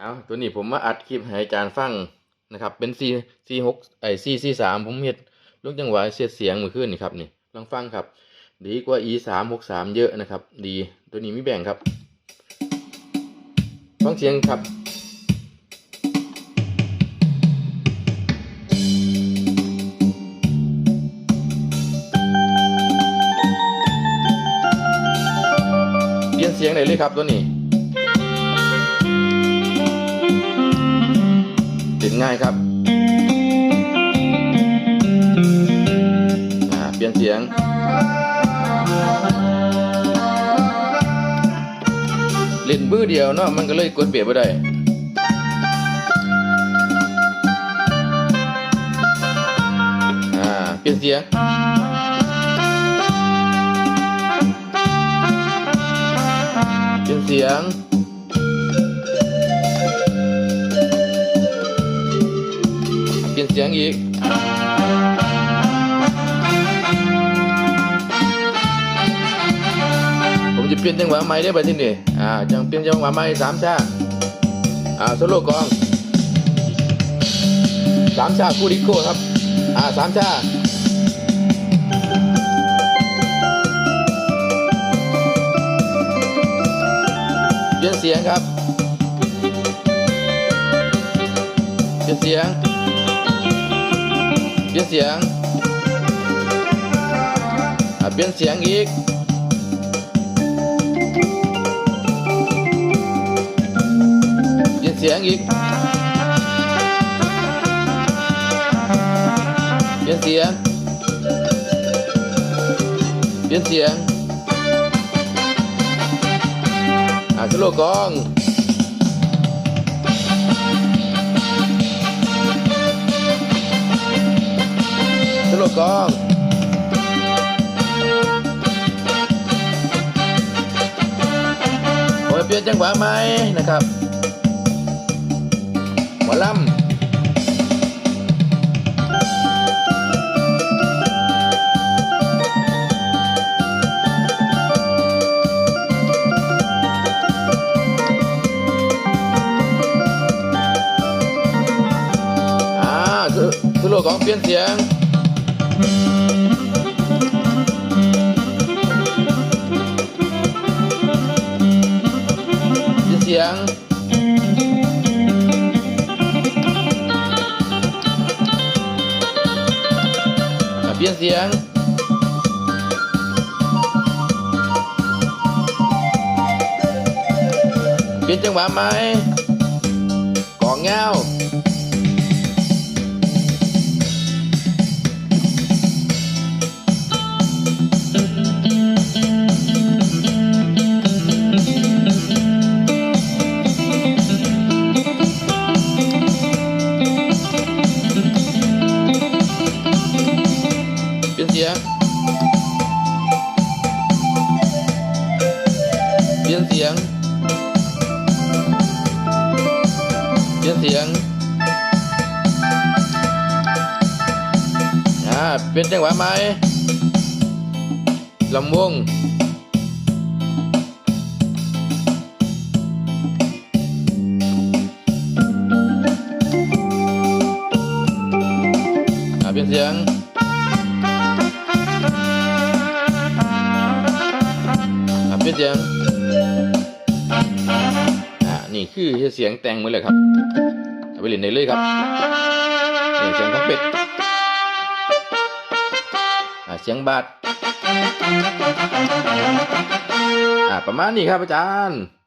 เอาตัวนี้ผมมาอัดคลิปให้อาจารย์ฟังนะครับ เป็น C C หกไอ C C สามผมเฮ็ดลูกจังหวะเสียดเสียงเมื่อคืนนี่ครับนี่ลองฟังครับ ดีกว่า E สามหกสามเยอะนะครับ ดีตัวนี้มีแบ่งครับ ฟังเสียงครับเปลี่ยนเสียงได้เลยครับตัวนี้ ติดง่ายครับอ่าเปลี่ยนเสียงเล่นมือเดียวเนาะมันก็เลยกดเปลี่ยนไปได้อ่าเปลี่ยนเสียงเปลี่ยนเสียง ลี่ยนเสียงอีกผมจะเปลี่ยนจังหวะใหม่ได้ไปที่นี่อ่าจังเปลี่ยนจังหวะใหม่สามชาอ่าโซโลกองสามชาคูดิโก้ครับอ่าสามชาเปลี่ยนเสียงครับเปลี่ยนเสียง เปลี่ยนเสียงอะเปลี่ยนเสียงอีกเปลี่ยนเสียงอีกเปลี่ยนเสียงเปลี่ยนเสียงอะสโลกอง สโลกอง โอ้ยเปลี่ยนจังหวะไหมนะครับหมอลำอ่าสสโลองเปลี่ยนเสียง เปลี่ยนเสียงอ่ เปลี่ยนเสียงเปลี่ยนเสียงอ่าเป็นจังหวะไหมลำวงอ่าเปลี่ยนเสียงอ่าเปลี่ยนเสียงอ่า นี่คือเสียงแต่งหมือเลยครับเอาไปเล่นได้เลยครับนี่เสียงของเป็ดอ่าเสียงบาดอ่าประมาณนี้ครับอาจารย์